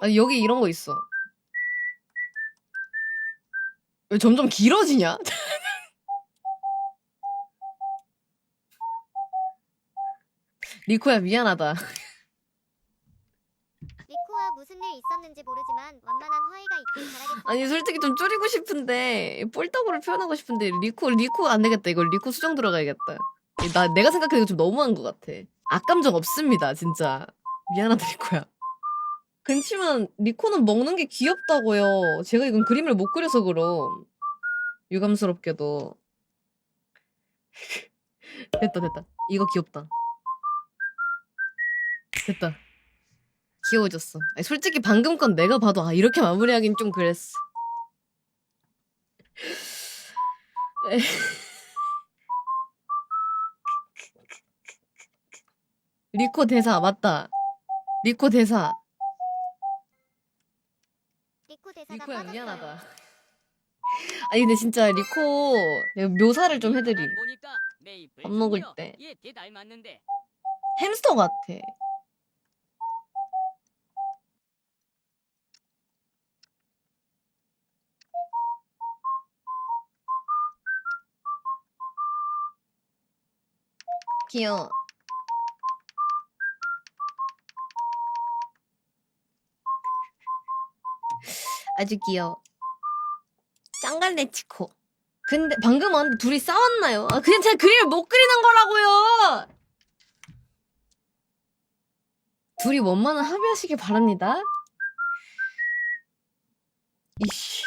아니 여기 이런 거 있어. 왜 점점 길어지냐? 리코야 미안하다. 리코와 무슨 일 있었는지 모르지만 완만한 화해가 있길 바라겠습니다. 아니 솔직히 좀 줄이고 싶은데 뿔떡으로 표현하고 싶은데 리코 리코 안 되겠다. 이거 리코 수정 들어가야겠다. 나 내가 생각해도 좀 너무한 것 같아. 악감정 없습니다 진짜. 미안하다 리코야. 그렇지만 리코는 먹는 게 귀엽다고요. 제가 이건 그림을 못 그려서 그럼. 유감스럽게도. 됐다 됐다. 이거 귀엽다. 됐다. 귀여워졌어. 아니, 솔직히 방금 건 내가 봐도 아 이렇게 마무리하긴 좀 그랬어. 리코 대사 맞다. 리코 대사. 리코 대사가 리코야 빠졌어요. 미안하다. 아니 근데 진짜 리코 내가 묘사를 좀 해드림. 밥 먹을 때. 햄스터 같아. 귀여워. 아주 귀여워. 짱갈레치코. 근데 방금 왔는데 둘이 싸웠나요? 아 그냥 제가 그림을 못 그리는 거라고요. 둘이 원만한 합의하시길 바랍니다. 이씨.